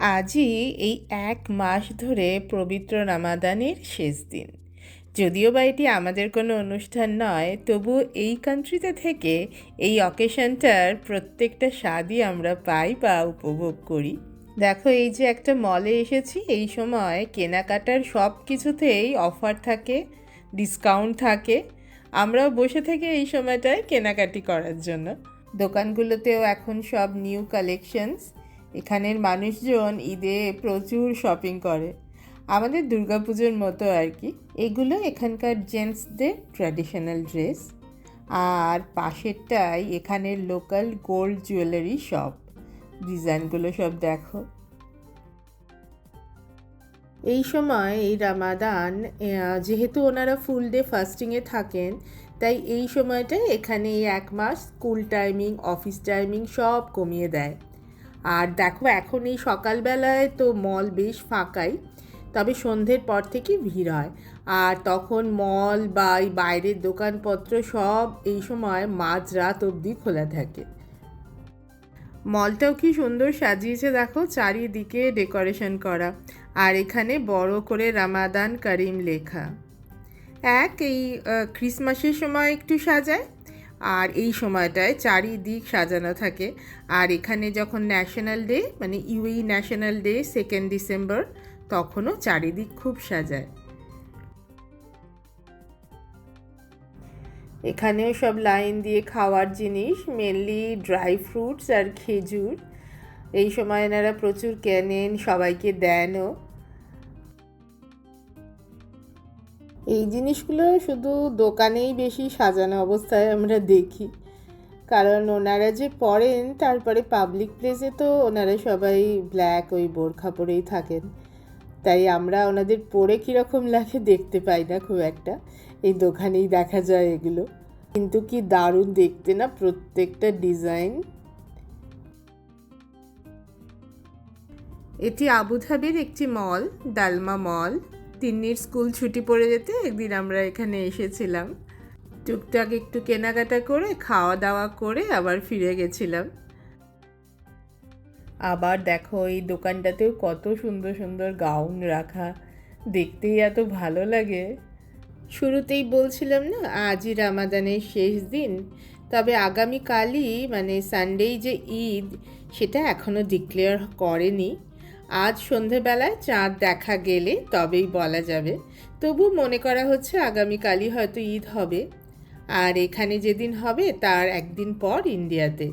আজই এই এক মাস ধরে পবিত্র রামাদানের শেষ দিন। যদিও বা এটি আমাদের কোনো অনুষ্ঠান নয় তবু এই কান্ট্রিতে থেকে এই অকেশনটার প্রত্যেকটা স্বাদই আমরা পাই বা উপভোগ করি। দেখো, এই যে একটা মলে এসেছি, এই সময় কেনাকাটার সব কিছুতেই অফার থাকে ডিসকাউন্ট থাকে। আমরাও বসে থেকে এই সময়টায় কেনাকাটি করার জন্য। দোকানগুলোতেও এখন সব নিউ কালেকশনস এখানের মানুষজন ঈদে প্রচুর শপিং করে। আমাদের দুর্গাপুজোর মতো আর কি। এগুলো এখানকার জেন্টসদের ট্র্যাডিশনাল ড্রেস আর পাশেরটাই এখানের লোকাল গোল্ড জুয়েলারি শপ ডিজাইনগুলো সব দেখো। এই সময় এই রামাদান যেহেতু ওনারা ফুল ডে ফাস্টিংয়ে থাকেন, তাই এই সময়টায় এখানে এক মাস স্কুল টাইমিং অফিস টাইমিং সব কমিয়ে দেয়। আর দেখো, এখন এই সকালবেলায় তো মল বেশ ফাঁকাই, তবে সন্ধ্যের পর থেকে ভিড় হয়। আর তখন মল বা এই বাইরের দোকানপত্র সব এই সময় মাঝরাত অবধি খোলা থাকে। মলটাও কি সুন্দর সাজিয়েছে দেখো, চারিদিকে ডেকোরেশন করা। আর এখানে বড় করে রামাদান করিম লেখা। এক এই ক্রিসমাসের সময় একটু সাজায় আর এই সময়টায় চারিদিক সাজানো থাকে। আর এখানে যখন ন্যাশনাল ডে মানে UAE national day second December তখনও চারিদিক খুব সাজায়। এখানেও সব লাইন দিয়ে খাওয়ার জিনিস মেনলি ড্রাই ফ্রুটস আর খেজুর। এই সময় এনারা প্রচুর কেনেন, সবাইকে দেনও। এই জিনিসগুলো শুধু দোকানেই বেশি সাজানো অবস্থায় আমরা দেখি। কারণ ওনারা যে পরেন, তারপরে পাবলিক প্লেসে তো ওনারা সবাই ব্ল্যাক ওই বোরখা পরেই থাকেন। তাই আমরা ওনাদের পরে কীরকম লাগে দেখতে পাই না খুব একটা। এই দোকানেই দেখা যায় এগুলো। কিন্তু কি দারুণ দেখতে না প্রত্যেকটা ডিজাইন এটি আবুধাবির একটি মল ডালমা মল তিন্নির স্কুল ছুটি পড়ে যেতে একদিন আমরা এখানে এসেছিলাম। টুকটাক একটু কেনাকাটা করে খাওয়া দাওয়া করে আবার ফিরে গেছিলাম। আবার দেখো এই দোকানটাতেও কত সুন্দর সুন্দর গাউন রাখা। দেখতেই এত ভালো লাগে। শুরুতেই বলছিলাম না, আজই রামাদানের শেষ দিন। তবে আগামীকালই মানে সানডেই যে ঈদ, সেটা এখনও ডিক্লেয়ার করেনি। আজ সন্ধেবেলায় চাঁদ দেখা গেলে তবেই বলা যাবে। তবু মনে করা হচ্ছে আগামীকালই হয়তো ঈদ হবে। আর এখানে যেদিন হবে, তার একদিন পর ইন্ডিয়াতে।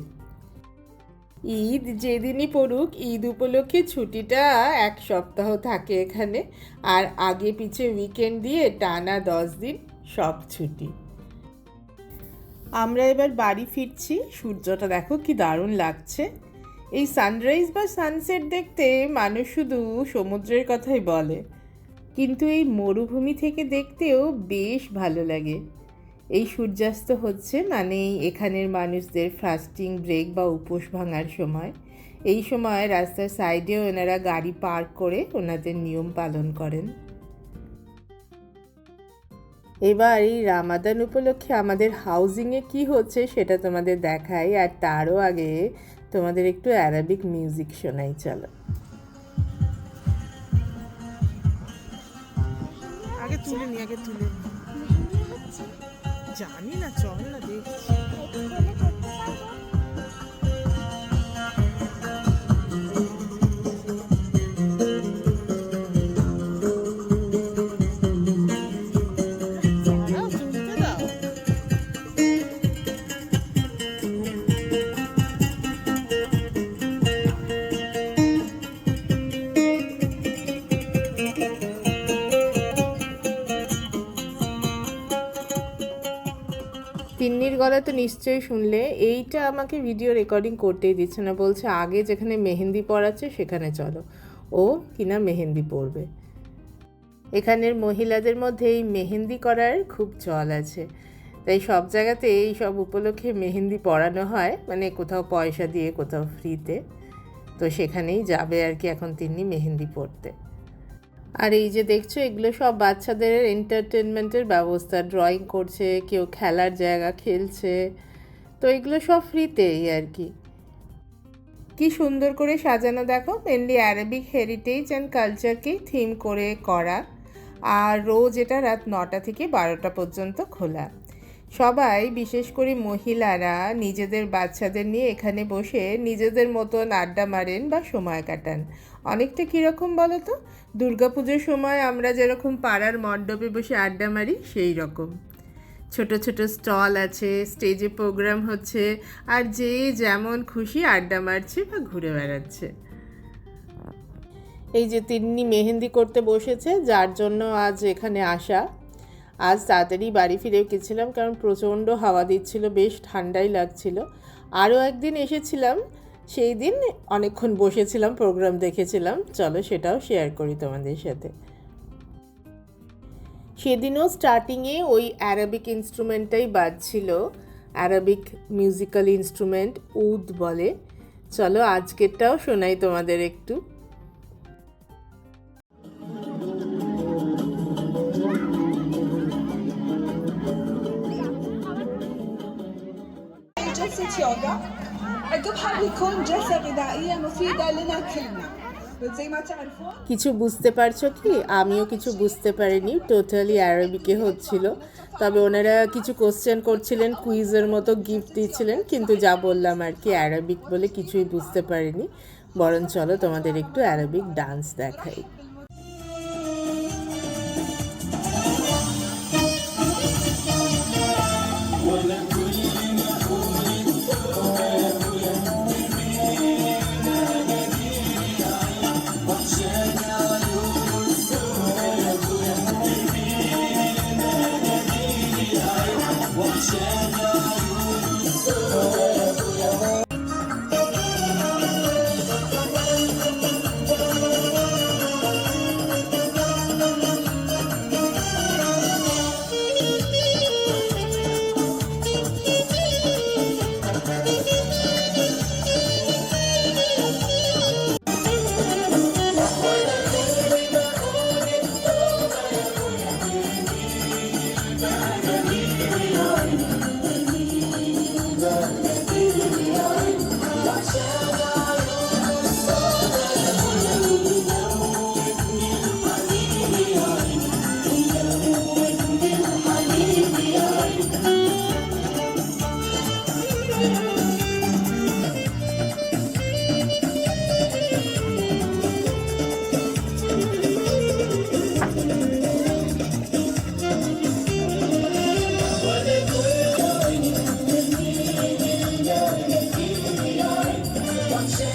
ঈদ যেদিনই পড়ুক, ঈদ উপলক্ষে ছুটিটা এক সপ্তাহ থাকে এখানে। আর আগে পিছে উইকেন্ড দিয়ে টানা দশ দিন সব ছুটি। আমরা এবার বাড়ি ফিরছি। সূর্যটা দেখো কি দারুণ লাগছে। এই সানরাইজ বা সানসেট দেখতে মানুষ শুধু সমুদ্রের কথাই বলে। কিন্তু এই মরুভূমি থেকে দেখতেও বেশ ভালো লাগে। এই সূর্যাস্ত হচ্ছে মানে এখানের মানুষদের ফাস্টিং ব্রেক বা উপোস ভাঙার সময়। এই সময় রাস্তার সাইডেও ওনারা গাড়ি পার্ক করে ওনাদের নিয়ম পালন করেন। এবার এই রামাদান উপলক্ষে আমাদের হাউজিংয়ে কি হচ্ছে সেটা তোমাদের দেখাই, আর তারও আগে তোমাদের একটু অ্যারাবিক মিউজিক শোনাই, চলো। আগে তুলে আগে তুলে জানি না, চল না দেখছি। তিন্নির তো নিশ্চয়ই শুনলে। এইটা আমাকে ভিডিও রেকর্ডিং করতেই দিচ্ছে না। বলছে, আগে যেখানে মেহেন্দি পড়াচ্ছে সেখানে চলো। ও কিনা মেহেন্দি পড়বে এখানের মহিলাদের মধ্যে এই মেহেন্দি করার খুব চল আছে। তাই সব জায়গাতে এই সব উপলক্ষে মেহেন্দি পড়ানো হয় মানে কোথাও পয়সা দিয়ে, কোথাও ফ্রিতে তো। সেখানেই যাবে আর কি এখন তিনি মেহেন্দি পড়তে আর এই যে দেখছ, এগুলো সব বাচ্চাদের এন্টারটেনমেন্টের ব্যবস্থা। ড্রয়িং করছে, কেউ খেলার জায়গা খেলছে। তো এগুলো সব ফ্রিতেই আর কি। কি সুন্দর করে সাজানো, দেখো মেনলি অ্যারাবিক হেরিটেজ অ্যান্ড কালচারকেই থিম করে করা। আর রোজ এটা রাত নটা থেকে বারোটা পর্যন্ত খোলা। সবাই, বিশেষ করে মহিলারা, নিজেদের বাচ্চাদের নিয়ে এখানে বসে নিজেদের মতন আড্ডা মারেন বা সময় কাটান। অনেকটা কীরকম বলো তো দুর্গাপুজোর সময় আমরা যেরকম পাড়ার মণ্ডপে বসে আড্ডা মারি, সেই রকম। ছোট ছোট স্টল আছে স্টেজে প্রোগ্রাম হচ্ছে, আর যে যেমন খুশি আড্ডা মারছে বা ঘুরে বেড়াচ্ছে। এই যে তিন্নি মেহেন্দি করতে বসেছে, যার জন্য আজ এখানে আসা। আজ তাড়াতাড়ি বাড়ি ফিরেও গেছিলাম কারণ প্রচণ্ড হাওয়া দিচ্ছিল, বেশ ঠান্ডাই লাগছিল। আরও একদিন এসেছিলাম, সেই দিন অনেকক্ষণ বসেছিলাম প্রোগ্রাম দেখেছিলাম। চলো সেটাও শেয়ার করি তোমাদের সাথে। সেদিনও স্টার্টিংয়ে ওই অ্যারাবিক ইনস্ট্রুমেন্টটাই বাজছিল অ্যারাবিক মিউজিক্যাল ইনস্ট্রুমেন্ট উদ বলে। চলো আজকেরটাও শোনাই তোমাদের একটু। جلسة يوغا عقبها بيكون جلسة غذائية مفيدة لنا كلنا بس زي ما تعرفون কিছু বুঝতে পারছো কি আমিও কিছু বুঝতে পারিনি টোটালি অ্যারাবিকে হচ্ছিল তবে ওনারা কিছু কোশ্চেন করছিলেন কুইজের মতো গিফট দিচ্ছিলেন কিন্তু যা বললাম আর কি অ্যারাবিক বলে কিছুই বুঝতে পারিনি বরং চলো তোমাদের একটু অ্যারাবিক ডান্স দেখাই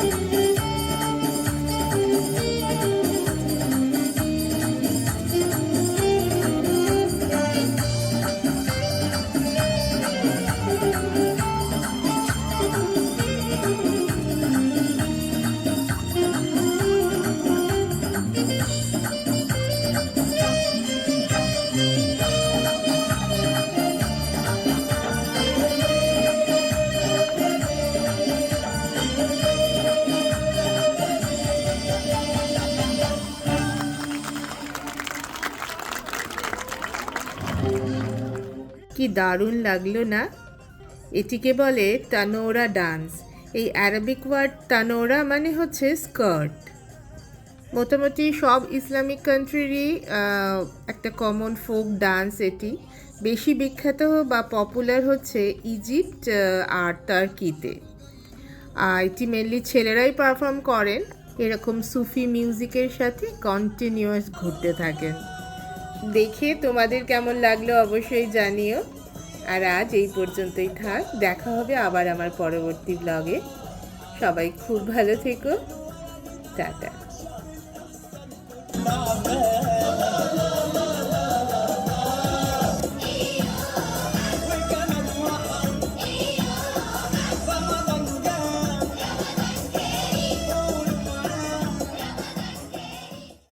Müzik কি দারুণ লাগল না? এটিকে বলে তানোরা ডান্স। এই অ্যারাবিক ওয়ার্ড তানোরা মানে হচ্ছে স্কার্ট। মোটামুটি সব ইসলামিক কান্ট্রিরই একটা কমন ফোক ডান্স এটি। বেশি বিখ্যাত বা পপুলার হচ্ছে ইজিপ্ট আর টার্কিতে এটি মেনলি ছেলেরাই পারফর্ম করেন। এরকম সুফি মিউজিকের সাথে কন্টিনিউয়াস ঘুরতে থাকেন। দেখে তোমাদের কেমন লাগল অবশ্যই জানিও। আর আজ এই পর্যন্তই থাক, দেখা হবে আবার আমার পরবর্তী ব্লগে সবাই খুব ভালো থেকো। টাটা।